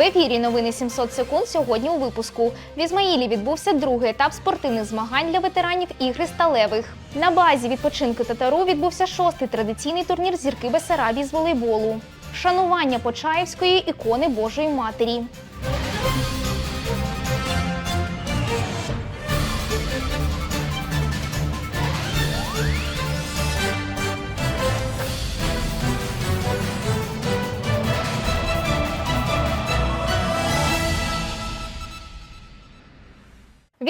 В ефірі новини 700 секунд сьогодні у випуску. В Ізмаїлі відбувся другий етап спортивних змагань для ветеранів ігри сталевих. На базі відпочинку Татару відбувся шостий традиційний турнір зірки Бесарабії з волейболу. Шанування Почаївської ікони Божої Матері.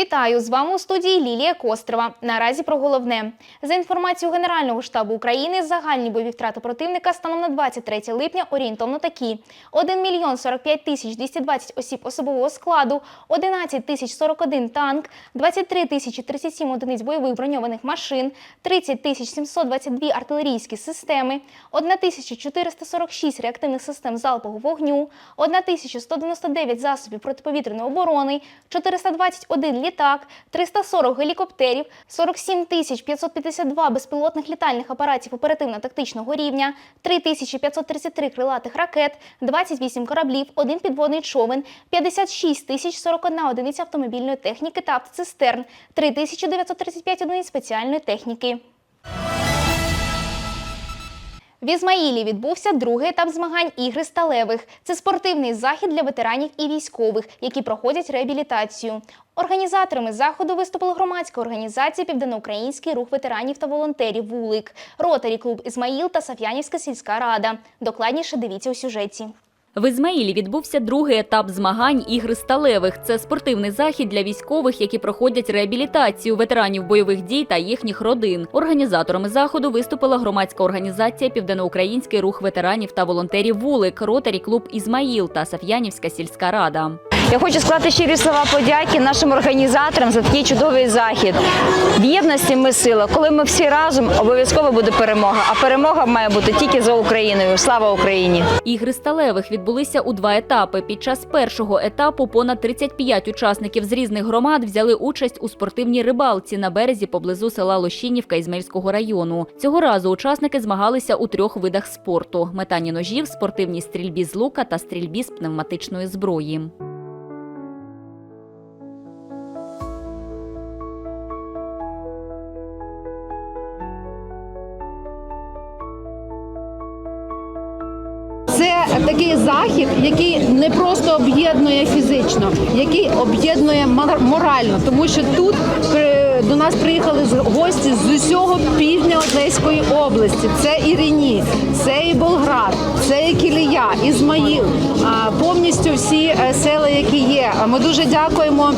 Вітаю з вами у студії Лілія Кострова. Наразі про головне за інформацією Генерального штабу України. Загальні бойові втрати противника станом на 23 липня орієнтовно такі: 1 мільйон 45 тисяч 220 осіб особового складу, 11 тисяч 41 танк, 23 тисячі 37 одиниць бойових броньованих машин, 30 тисяч 722 артилерійські системи, 1 тисяча 446 реактивних систем залпового вогню, 1 тисяча 199 засобів протиповітряної оборони, 421 літак, 340 гелікоптерів, 47 тисяч 552 безпілотних літальних апаратів оперативно-тактичного рівня, 3533 крилатих ракет, 28 кораблів, один підводний човен, 56 тисяч 41 одиниця автомобільної техніки та автоцистерн, 3935 одиниць спеціальної техніки. В Ізмаїлі відбувся другий етап змагань ігри сталевих. Це спортивний захід для ветеранів і військових, які проходять реабілітацію. Організаторами заходу виступила громадська організація Південноукраїнський рух ветеранів та волонтерів Вулик, Ротарі клуб Ізмаїл та Саф'янівська сільська рада. Докладніше дивіться у сюжеті. В Ізмаїлі відбувся другий етап змагань ігри сталевих. Це спортивний захід для військових, які проходять реабілітацію ветеранів бойових дій та їхніх родин. Організаторами заходу виступила громадська організація Південноукраїнський рух ветеранів та волонтерів Вулик, Ротарі клуб Ізмаїл та Саф'янівська сільська рада. Я хочу сказати щирі слова подяки нашим організаторам за такий чудовий захід. В єдності ми сила. Коли ми всі разом, обов'язково буде перемога. А перемога має бути тільки за Україною. Слава Україні! Ігри сталевих відбулися у два етапи. Під час першого етапу понад 35 учасників з різних громад взяли участь у спортивній рибалці на березі поблизу села Лощинівка Ізмельського району. Цього разу учасники змагалися у трьох видах спорту: метанні ножів, спортивній стрільбі з лука та стрільбі з пневматичної зброї. Захід, який не просто об'єднує фізично, який об'єднує мор- морально, тому що тут при- до нас приїхали гості з усього півдня Одеської області. Це і Рені, це і Болград, це і Кілія, Ізмаїл, повністю всі е, села, які є. Ми дуже дякуємо.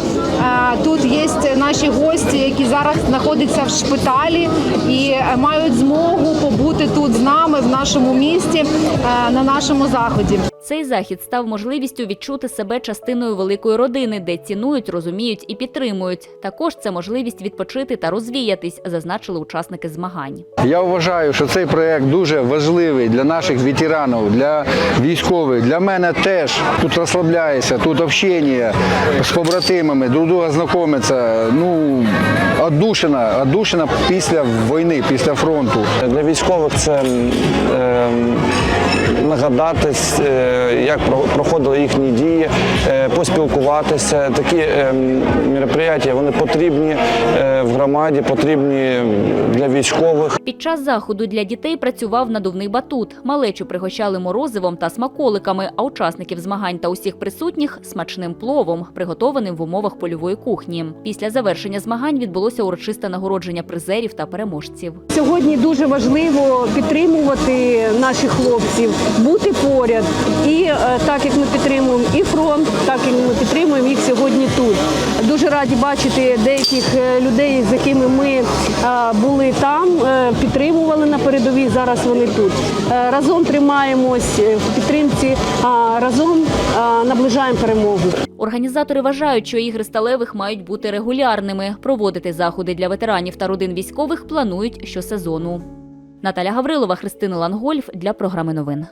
Тут є наші гості, які зараз знаходяться в шпиталі і е, мають змогу побути тут з нами в нашому місті е, на нашому заході. Цей захід став можливістю відчути себе частиною великої родини, де цінують, розуміють і підтримують. Також це можливість відпочити та розвіятись, зазначили учасники змагань. Я вважаю, що цей проект дуже важливий для наших ветеранів, для військових. Для мене теж тут розслабляється, тут общення з побратимами, друг друга знайомиться. Ну, одушина, одушина після війни, після фронту. Для військових це е, нагадати, е, як проходили їхні дії, е, поспілкуватися. Такі е, мероприятия вони потрібні е, в громаді, потрібні для військових. Під час заходу для дітей працював надувний батут. Малечу пригощали морозивом та смаколиками, а учасників змагань та усіх присутніх смачним пловом, приготованим в умовах польової кухні. Після завершення змагань відбулося урочисте нагородження призерів та переможців. Сьогодні дуже важливо підтримувати наших хлопців, бути поряд. І е, так як ми підтримуємо і фронт, так і ми підтримуємо їх сьогодні тут. Дуже раді бачити деяких е, людей, з якими ми е, були там, підтримували на передовій. Зараз вони тут. Разом тримаємось в підтримці, а разом наближаємо перемогу. Організатори вважають, що ігри сталевих мають бути регулярними. Проводити заходи для ветеранів та родин військових планують щосезону. Наталя Гаврилова, Христина Лангольф для програми новин.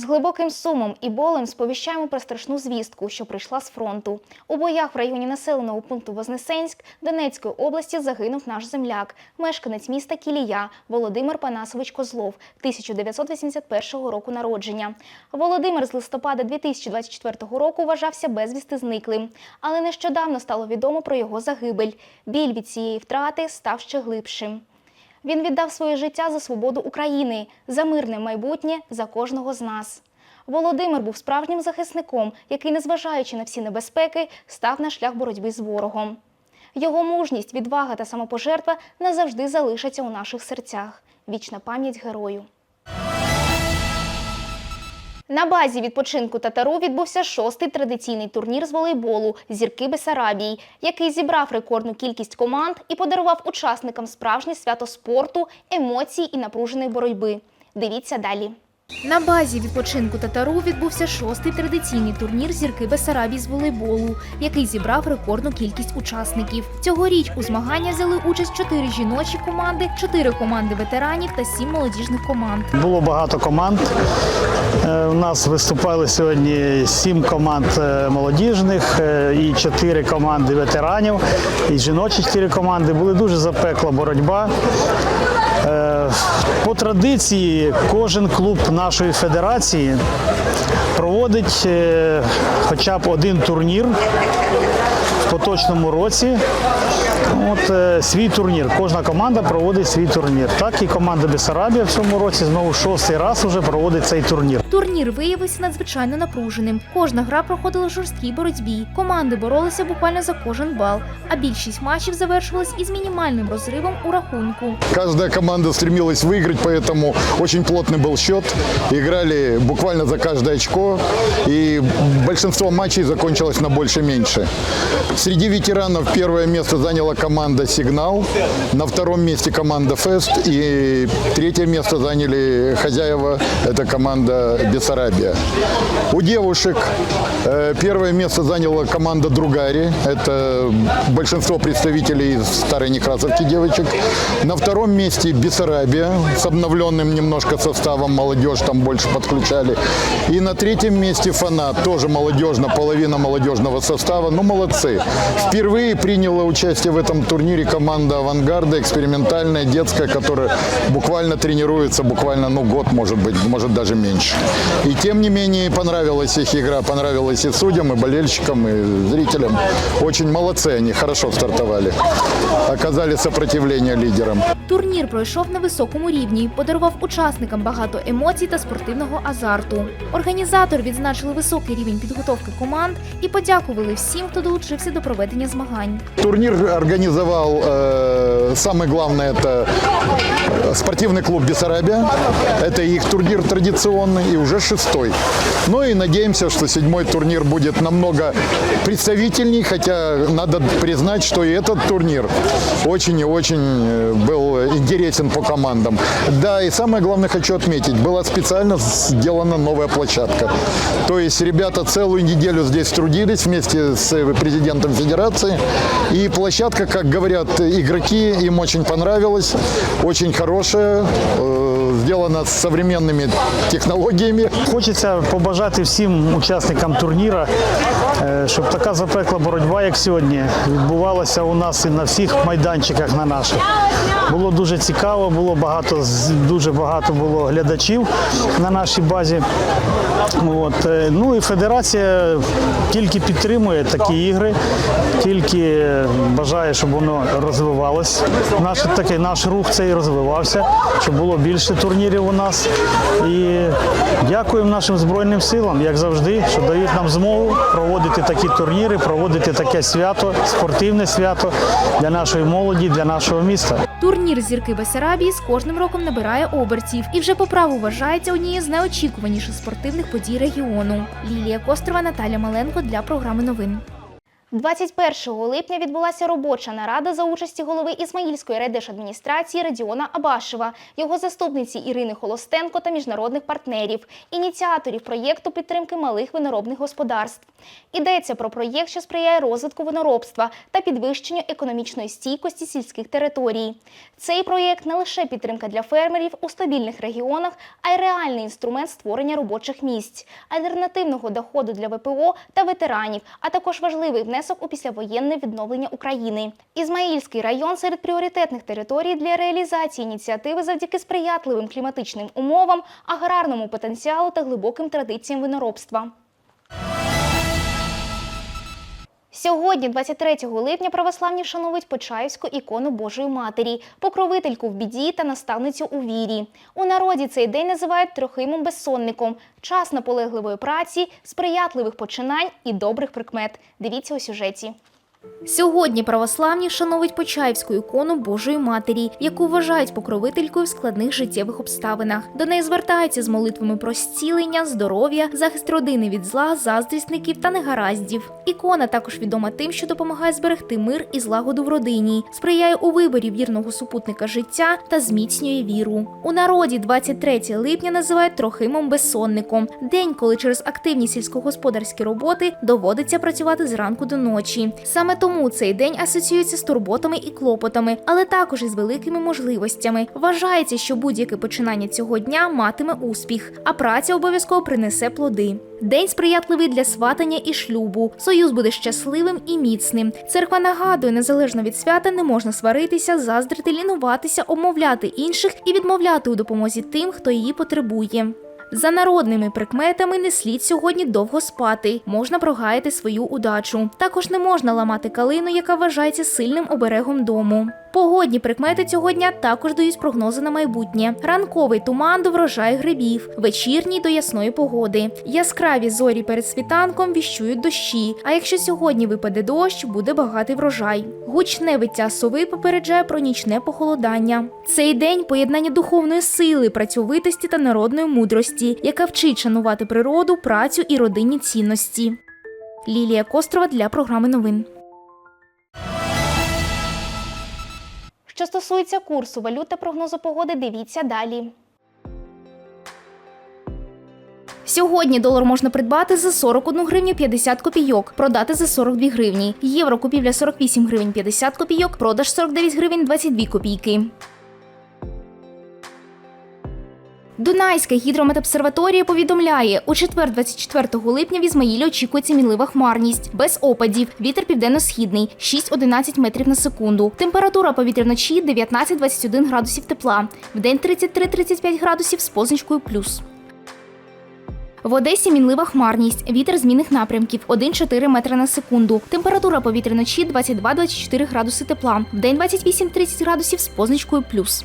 З глибоким сумом і болем сповіщаємо про страшну звістку, що прийшла з фронту. У боях в районі населеного пункту Вознесенськ Донецької області загинув наш земляк, мешканець міста Кілія Володимир Панасович Козлов, 1981 року народження. Володимир з листопада 2024 року вважався безвісти зниклим, але нещодавно стало відомо про його загибель. Біль від цієї втрати став ще глибшим. Він віддав своє життя за свободу України, за мирне майбутнє, за кожного з нас. Володимир був справжнім захисником, який, незважаючи на всі небезпеки, став на шлях боротьби з ворогом. Його мужність, відвага та самопожертва назавжди залишаться у наших серцях. Вічна пам'ять герою. На базі відпочинку татару відбувся шостий традиційний турнір з волейболу Зірки Бесарабії, який зібрав рекордну кількість команд і подарував учасникам справжнє свято спорту, емоцій і напруженої боротьби. Дивіться далі. На базі відпочинку татару відбувся шостий традиційний турнір зірки Бесарабії з волейболу, який зібрав рекордну кількість учасників. Цьогоріч у змагання взяли участь чотири жіночі команди, чотири команди ветеранів та сім молодіжних команд. Було багато команд. Е, У нас виступали сьогодні сім команд е, молодіжних е, і чотири команди ветеранів. І жіночі чотири команди були дуже запекла боротьба. Е, По традиції кожен клуб нашої федерації проводить е, хоча б один турнір в поточному році. От е, свій турнір. Кожна команда проводить свій турнір. Так і команда Бесарабія в цьому році знову шостий раз вже проводить цей турнір. Турнір виявився надзвичайно напруженим. Кожна гра проходила в жорсткій боротьбі. Команди боролися буквально за кожен бал, а більшість матчів завершувалась із мінімальним розривом у рахунку. Каждая команда стремилась выиграть, поэтому очень плотный был счет. Играли буквально за каждое очко, и большинство матчей закончилось на больше-меньше. Среди ветеранов первое место заняла команда «Сигнал», на втором месте команда «Фест», и третье место заняли хозяева, это команда «Бессарабия». У девушек э, первое место заняла команда «Другари», это большинство представителей из Старой Некрасовки девочек. На втором месте Бессарабия с обновленным немножко составом, молодежь там больше подключали. И на третьем месте Фанат, тоже молодежно, половина молодежного состава, ну молодцы. Впервые приняла участие в этом турнире команда «Авангарда», экспериментальная, детская, которая буквально тренируется, буквально, ну год может быть, может даже меньше. И тем не менее понравилась их игра, понравилась и судьям, и болельщикам, и зрителям. Очень молодцы они, хорошо стартовали. Оказали сопротивление лидерам. Турнір пройшов на високому рівні, подарував учасникам багато емоцій та спортивного азарту. Організатори відзначили високий рівень підготовки команд і подякували всім, хто долучився до проведення змагань. Турнир организовал, э, самое главное, это спортивный клуб «Бессарабия». Это их турнир традиционный и уже шестой. Ну и надеемся, что седьмой турнир будет намного представительней, хотя надо признать, что и этот турнир очень и очень э, был интересен по командам. Да, и самое главное хочу отметить, была специально сделана новая площадка. То есть ребята целую неделю здесь трудились вместе с э, президентом федерации. И площадка, как говорят игроки, им очень понравилась, очень хорошая, э, сделана с современными технологиями. Хочеться побажати всім учасникам турніра, е, щоб така запекла боротьба, як сьогодні, відбувалася у нас і на всіх майданчиках на наших. Було дуже цікаво, було багато, дуже багато було глядачів на нашій базі. От. е, Ну і федерація тільки підтримує такі ігри, тільки бажає, щоб воно розвивалось. Наш такий наш рух цей розвивався, щоб було більше турнірів у нас. І дякуємо нашим збройним силам, як завжди, що дають нам змогу проводити такі турніри, проводити таке свято, спортивне свято для нашої молоді, для нашого міста. Турнір зірки Бесарабії з кожним роком набирає обертів і вже по праву вважається однією з найочікуваніших спортивних подій регіону. Лілія Кострова, Наталя Маленко для програми новин. 21 липня відбулася робоча нарада за участі голови Ізмаїльської райдержадміністрації Радіона Абашева, його заступниці Ірини Холостенко та міжнародних партнерів, ініціаторів проєкту підтримки малих виноробних господарств. Йдеться про проєкт, що сприяє розвитку виноробства та підвищенню економічної стійкості сільських територій. Цей проєкт не лише підтримка для фермерів у стабільних регіонах, а й реальний інструмент створення робочих місць, альтернативного доходу для ВПО та ветеранів, а також важливий внесок у післявоєнне відновлення України. Ізмаїльський район серед пріоритетних територій для реалізації ініціативи завдяки сприятливим кліматичним умовам, аграрному потенціалу та глибоким традиціям виноробства. Сьогодні, 23 липня, православні вшановують Почаївську ікону Божої Матері, покровительку в біді та наставницю у вірі. У народі цей день називають Трохимом Безсонником. Час наполегливої праці, сприятливих починань і добрих прикмет. Дивіться у сюжеті. Сьогодні православні вшановують Почаївську ікону Божої Матері, яку вважають покровителькою в складних життєвих обставинах. До неї звертаються з молитвами про зцілення, здоров'я, захист родини від зла, заздрісників та негараздів. Ікона також відома тим, що допомагає зберегти мир і злагоду в родині, сприяє у виборі вірного супутника життя та зміцнює віру. У народі 23 липня називають Трохимом Безсонником день, коли через активні сільськогосподарські роботи доводиться працювати зранку до ночі. Саме тому цей день асоціюється з турботами і клопотами, але також із великими можливостями. Вважається, що будь-яке починання цього дня матиме успіх, а праця обов'язково принесе плоди. День сприятливий для сватання і шлюбу. Союз буде щасливим і міцним. Церква нагадує, незалежно від свята не можна сваритися, заздрити, лінуватися, обмовляти інших і відмовляти у допомозі тим, хто її потребує. За народними прикметами не слід сьогодні довго спати, можна прогаяти свою удачу. Також не можна ламати калину, яка вважається сильним оберегом дому. Погодні прикмети цього дня також дають прогнози на майбутнє. Ранковий туман до врожаю грибів, вечірній до ясної погоди. Яскраві зорі перед світанком віщують дощі. А якщо сьогодні випаде дощ, буде багатий врожай. Гучне виття сови попереджає про нічне похолодання. Цей день поєднання духовної сили, працьовитості та народної мудрості, яка вчить шанувати природу, працю і родинні цінності. Лілія Кострова для програми новин. Що стосується курсу валют та прогнозу погоди, дивіться далі. Сьогодні долар можна придбати за 41 гривню 50 копійок, продати за 42 гривні. Євро купівля 48 гривень 50 копійок, продаж 49 гривень 22 копійки. Дунайська гідрометобсерваторія повідомляє, у четвер 24 липня в Ізмаїлі очікується мінлива хмарність, без опадів, вітер південно-східний 6-11 метрів на секунду. Температура повітря вночі 19-21 градусів тепла, вдень 33-35 градусів з позначкою плюс. В Одесі мінлива хмарність, вітер змінних напрямків 1-4 метри на секунду. Температура повітря вночі 22-24 градуси тепла, вдень 28-30 градусів з позначкою плюс.